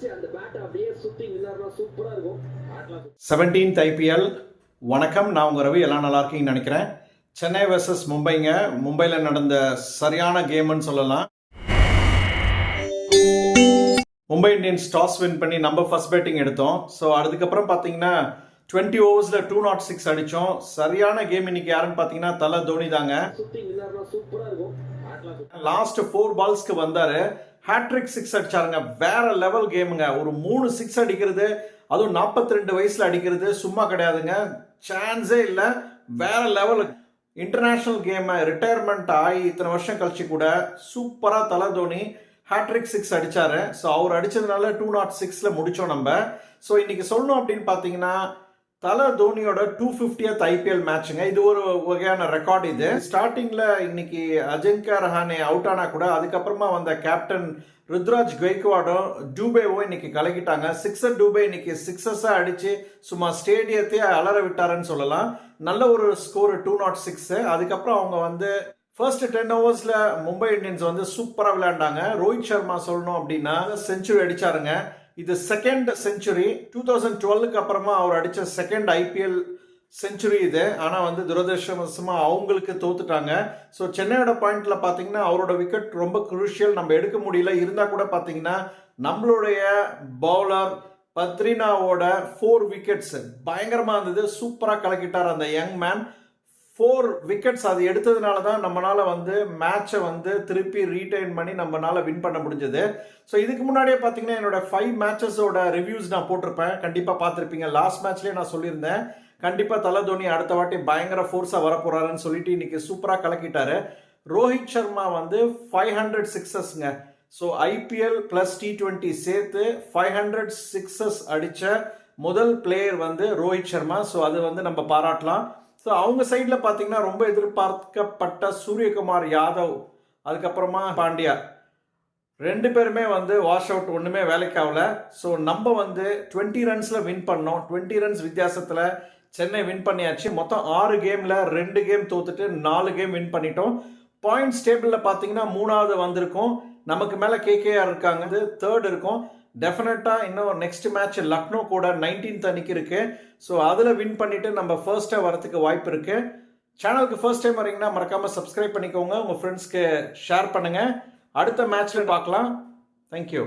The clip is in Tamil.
வச்சு அந்த பேட்டை அப்படியே சுத்தி நின்னாருன்னா சூப்பரா இருக்கும். ஆடலாம். செவன்டீன்த் ஐபிஎல் வணக்கம். நான் உங்கள் ரவி. எல்லாம் நல்லா இருக்கீங்கன்னு நினைக்கிறேன். சென்னை வெர்சஸ் மும்பைங்க. மும்பையில் நடந்த சரியான கேம்னு சொல்லலாம். மும்பை இந்தியன்ஸ் டாஸ் வின் பண்ணி நம்ம ஃபர்ஸ்ட் பேட்டிங் எடுத்தோம். ஸோ அதுக்கப்புறம் பார்த்தீங்கன்னா டுவெண்ட்டி ஓவர்ஸில் டூ நாட் சிக்ஸ் அடித்தோம் சரியான கேம் இன்னைக்கு யாருன்னு பார்த்தீங்கன்னா தலை தோனி தாங்க. லாஸ்ட் ஃபோர் பால்ஸ்க்கு வந்தாரு. ஹேட்ரிக் சிக்ஸ் அடிச்சாருங்க வேற லெவல் கேமுங்க ஒரு மூணு சிக்ஸ் அடிக்கிறது அதுவும் 42 ரெண்டு வயசுல அடிக்கிறது சும்மா கிடையாதுங்க. சான்ஸே இல்லை. வேற லெவல் இன்டர்நேஷ்னல் கேமை ரிட்டையர்மெண்ட் ஆகி இத்தனை வருஷம் கழிச்சு கூட சூப்பராக தலை தோனி ஹேட்ரிக் சிக்ஸ் அடிச்சாரு. ஸோ அவர் அடிச்சதுனால டூ நாட் சிக்ஸில் முடித்தோம் நம்ம. ஸோ இன்னைக்கு சொல்லணும் அப்படின்னு பார்த்தீங்கன்னா தல தோனியோட டூ ஃபிஃப்டியத் ஐபிஎல் மேட்சுங்க இது ஒரு வகையான ரெக்கார்ட் இது. ஸ்டார்டிங்ல இன்னைக்கு அஜிங்கா ரஹானே அவுட் ஆனா கூட அதுக்கப்புறமா வந்த கேப்டன் ருத்ராஜ் கெய்க்வாடும் டூபேவும் இன்னைக்கு கலக்கிட்டாங்க. சிக்ஸர் டூபே இன்னைக்கு சிக்ஸஸாக அடிச்சு சும்மா ஸ்டேடியத்தையே அலற விட்டாருன்னு சொல்லலாம். நல்ல ஒரு ஸ்கோர் டூ நாட் சிக்ஸ் அதுக்கப்புறம் அவங்க வந்து ஃபர்ஸ்ட் டென் ஓவர்ஸில் மும்பை இந்தியன்ஸ் வந்து சூப்பராக விளையாண்டாங்க. ரோஹித் சர்மா சொல்லணும் அப்படின்னா செஞ்சுரி அடிச்சாருங்க. இது செகண்ட் செஞ்சுரி டூ தௌசண்ட் டுவெல்லுக்கு அப்புறமா அவர் அடித்த செகண்ட் ஐபிஎல் செஞ்சுரி இது. ஆனால் வந்து துரதிருஷ்டவசமாக அவங்களுக்கு தோத்துட்டாங்க. ஸோ சென்னையோட பாயிண்ட்ல பார்த்தீங்கன்னா அவரோட விக்கெட் ரொம்ப குரூஷியல் நம்ம எடுக்க முடியல. இருந்தால் கூட பார்த்தீங்கன்னா நம்மளுடைய பவுலர் பத்ரினாவோட ஃபோர் விக்கெட்ஸ் பயங்கரமாக இருந்தது. சூப்பராக கலக்கிட்டார் அந்த யங் மேன் ஃபோர் விக்கெட்ஸ் அது எடுத்ததுனால தான் நம்மளால் வந்து மேட்சை வந்து திருப்பி ரீடைன் பண்ணி நம்மளால வின் பண்ண முடிஞ்சது. ஸோ இதுக்கு முன்னாடியே பார்த்தீங்கன்னா என்னோட ஃபைவ் மேட்சஸோட ரிவ்யூஸ் நான் போட்டிருப்பேன். கண்டிப்பாக பார்த்துருப்பீங்க லாஸ்ட் மேட்ச்லேயே நான் சொல்லியிருந்தேன். கண்டிப்பாக தலை தோனி அடுத்த வாட்டி பயங்கர ஃபோர்ஸாக வரப்போகிறாருன்னு சொல்லிட்டு இன்னைக்கு சூப்பராக கலக்கிட்டாரு. ரோஹித் சர்மா வந்து five hundred சிக்ஸஸ்ங்க so IPL plus T twenty சேர்த்து ஃபைவ் ஹண்ட்ரட் சிக்ஸஸ் அடித்த முதல் பிளேயர் வந்து ரோஹித் சர்மா. ஸோ அது வந்து நம்ம பாராட்டலாம். ஸோ அவங்க சைடில் பார்த்தீங்கன்னா ரொம்ப எதிர்பார்க்கப்பட்ட சூரியகுமார் யாதவ் அதுக்கப்புறமா பாண்டியா ரெண்டு பேருமே வந்து வாஷ் அவுட் ஒன்றுமே வேலைக்கு ஆகல. ஸோ நம்ம வந்து டுவெண்ட்டி ரன்ஸில் வின் பண்ணோம். டுவெண்ட்டி ரன்ஸ் வித்தியாசத்தில் சென்னை வின் பண்ணியாச்சு. மொத்தம் ஆறு கேமில் ரெண்டு கேம் தோத்துட்டு நாலு கேம் வின் பண்ணிட்டோம். பாயிண்ட்ஸ் டேபிளில் பார்த்தீங்கன்னா மூணாவது வந்திருக்கும். நமக்கு மேலே கேகேஆர் இருக்காங்க. தேர்ட் இருக்கும். டெஃபினட்டாக இன்னும் நெக்ஸ்ட் மேட்ச் லக்னோ கூட நைன்டீன்த் அன்னைக்கு இருக்கு. ஸோ அதில் வின் பண்ணிவிட்டு நம்ம ஃபர்ஸ்ட்டாக வரதுக்கு வாய்ப்பு இருக்குது சேனலுக்கு ஃபர்ஸ்ட் டைம் வரீங்கன்னா மறக்காமல் சப்ஸ்கிரைப் பண்ணிக்கோங்க. உங்கள் ஃப்ரெண்ட்ஸ்க்கு ஷேர் பண்ணுங்கள் அடுத்த மேட்ச்சில் பார்க்கலாம். தேங்க்யூ